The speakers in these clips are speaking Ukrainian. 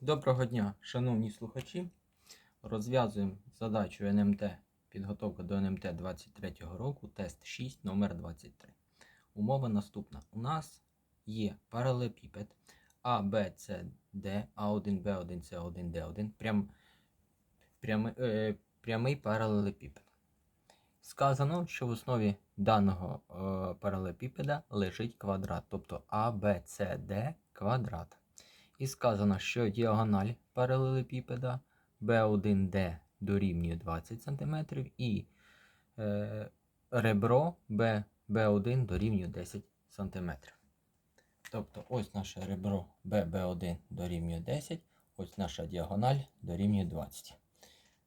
Доброго дня, шановні слухачі. Розв'язуємо задачу НМТ підготовка до НМТ 23 року, тест 6, номер 23. Умова наступна. У нас є паралелепіпед А, Б, С, Д, А1, Б1, С1, Д1, прям, прямий, е, прямий паралелепіпед. Сказано, що в основі даного е, паралелепіпеда лежить квадрат, тобто А, Б, С, Д квадрат. І сказано, що діагональ паралелепіпеда B1D дорівнює 20 см і е, ребро B, B1 дорівнює 10 см. Тобто ось наше ребро BB1 дорівнює 10, ось наша діагональ дорівнює 20.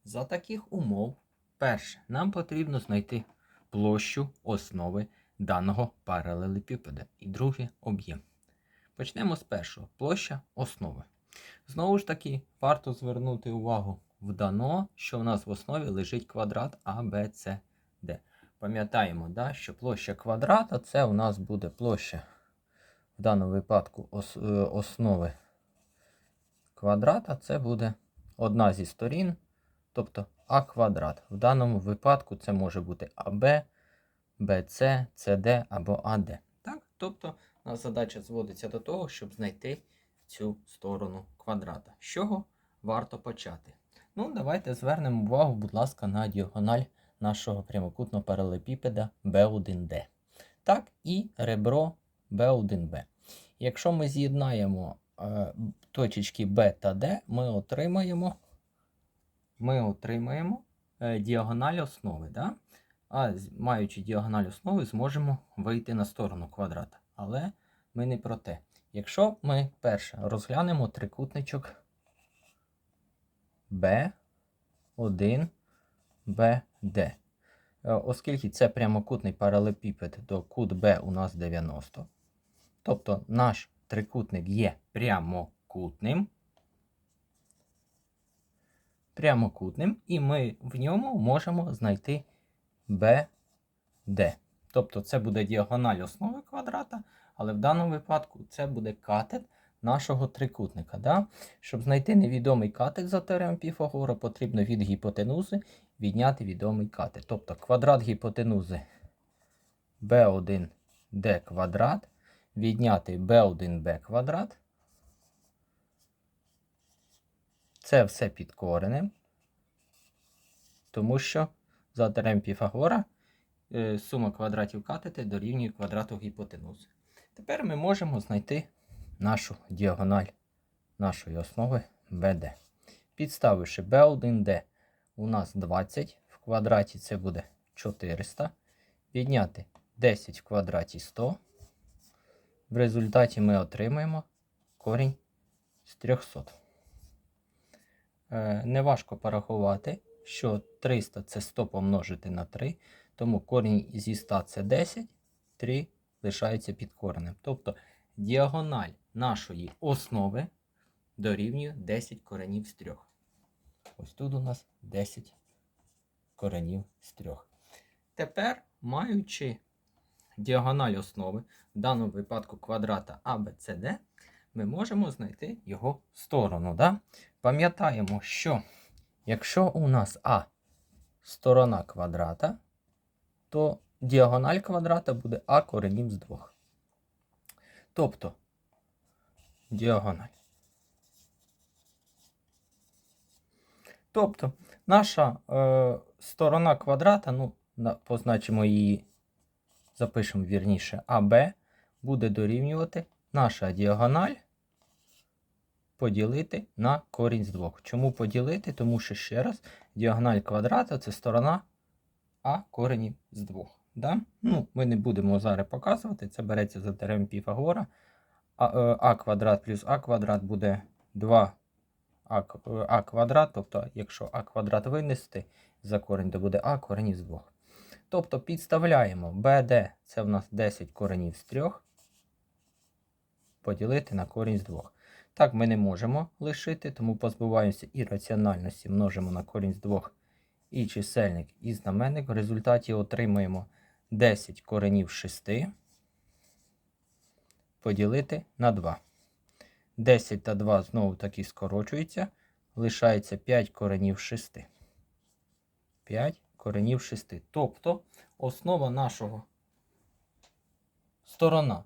За таких умов, перше, нам потрібно знайти площу основи даного паралелепіпеда і друге об'єм. Почнемо з першого. Площа основи. Знову ж таки, варто звернути увагу в дано, що в нас в основі лежить квадрат Д. Пам'ятаємо, да, що площа квадрата це у нас буде площа в даному випадку ос, е, основи квадрата це буде одна зі сторін, тобто А квадрат. В даному випадку це може бути АБ, БЦ, СД або АД. Так? Тобто нас задача зводиться до того, щоб знайти цю сторону квадрата. З чого варто почати? Ну, давайте звернемо увагу, будь ласка, на діагональ нашого прямокутного паралепіпеда B1D. Так, і ребро B1B. Якщо ми з'єднаємо е, точечки B та D, ми отримаємо, ми отримаємо е, діагональ основи. Да? А маючи діагональ основи, зможемо вийти на сторону квадрата. Але ми не про те. Якщо ми перше розглянемо трикутничок B1, BD. Е, Оскільки це прямокутний паралепіпед, то кут B у нас 90. Тобто наш трикутник є прямокутним. Прямокутним, і ми в ньому можемо знайти BD. Тобто це буде діагональ основи квадрата, але в даному випадку це буде катет нашого трикутника. Да? Щоб знайти невідомий катет за теоремою Піфагора, потрібно від гіпотенузи відняти відомий катет. Тобто квадрат гіпотенузи b1d квадрат відняти b1b квадрат. Це все під коренем, тому що за теоремою Піфагора сума квадратів катети дорівнює квадрату гіпотенузи. Тепер ми можемо знайти нашу діагональ нашої основи BD. Підставивши B1D у нас 20, в квадраті це буде 400. Відняти 10 в квадраті 100. В результаті ми отримаємо корінь з 300. Е, Неважко порахувати, що 300 це 100 помножити на 3, тому корінь зі 100 це 10, 3 лишається під коренем. Тобто діагональ нашої основи дорівнює 10 коренів з 3. Ось тут у нас 10 коренів з 3. Тепер, маючи діагональ основи, в даному випадку квадрата ABCD, ми можемо знайти його сторону. Да? Пам'ятаємо, що якщо у нас А сторона квадрата, то діагональ квадрата буде А коренів з 2. Тобто діагональ. Тобто наша е, сторона квадрата, ну, позначимо її, запишемо вірніше, АБ буде дорівнювати наша діагональ поділити на корінь з 2. Чому поділити? Тому що ще раз, діагональ квадрата це сторона А коренів з 2. Да? Ну, ми не будемо зараз показувати, це береться за теорем Піфагора. А, е, а квадрат плюс А квадрат буде 2 а, е, а квадрат, тобто, якщо а квадрат винести за корінь, то буде а корінь із 2. Тобто підставляємо BD, це в нас 10 коренів з 3, поділити на корінь з 2. Так ми не можемо лишити, тому позбуваємося і раціональності, множимо на корінь з 2 і чисельник, і знаменник. В результаті отримуємо 10 коренів з 6 поділити на 2. 10 та 2 знову таки скорочується. Лишається 5 коренів 6. 5 коренів 6. Тобто основа нашого сторона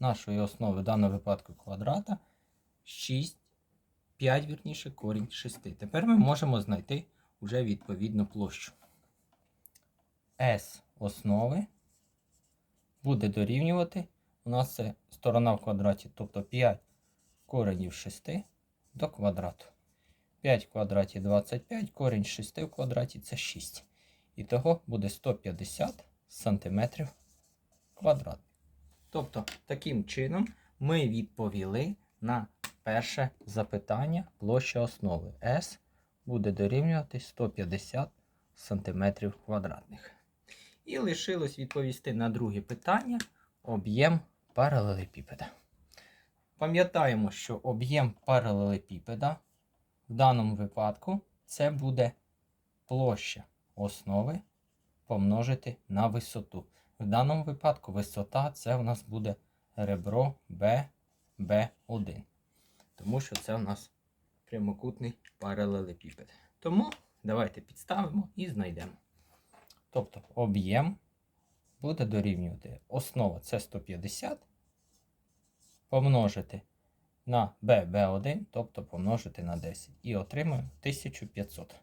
нашої основи в даному випадку квадрата 6, 5, вірніше, корінь 6. Тепер ми можемо знайти вже відповідну площу. S основи буде дорівнювати. У нас це сторона в квадраті, тобто 5 коренів 6 до квадрату. 5 в квадраті 25, корінь 6 в квадраті це 6. І того буде 150 сантиметрів квадратних. Тобто, таким чином ми відповіли на перше запитання площа основи S буде дорівнювати 150 сантиметрів квадратних. І лишилось відповісти на друге питання об'єм паралелепіпеда. Пам'ятаємо, що об'єм паралелепіпеда в даному випадку це буде площа основи помножити на висоту. В даному випадку висота це у нас буде ребро BB1. Тому що це у нас прямокутний паралелепіпед. Тому давайте підставимо і знайдемо. Тобто об'єм буде дорівнювати основа це 150 помножити на BB1, тобто помножити на 10. І отримаємо 1500.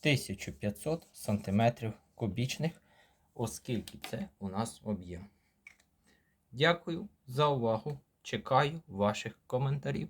1500 сантиметрів кубічних, оскільки це у нас об'єм. Дякую за увагу. Чекаю ваших коментарів.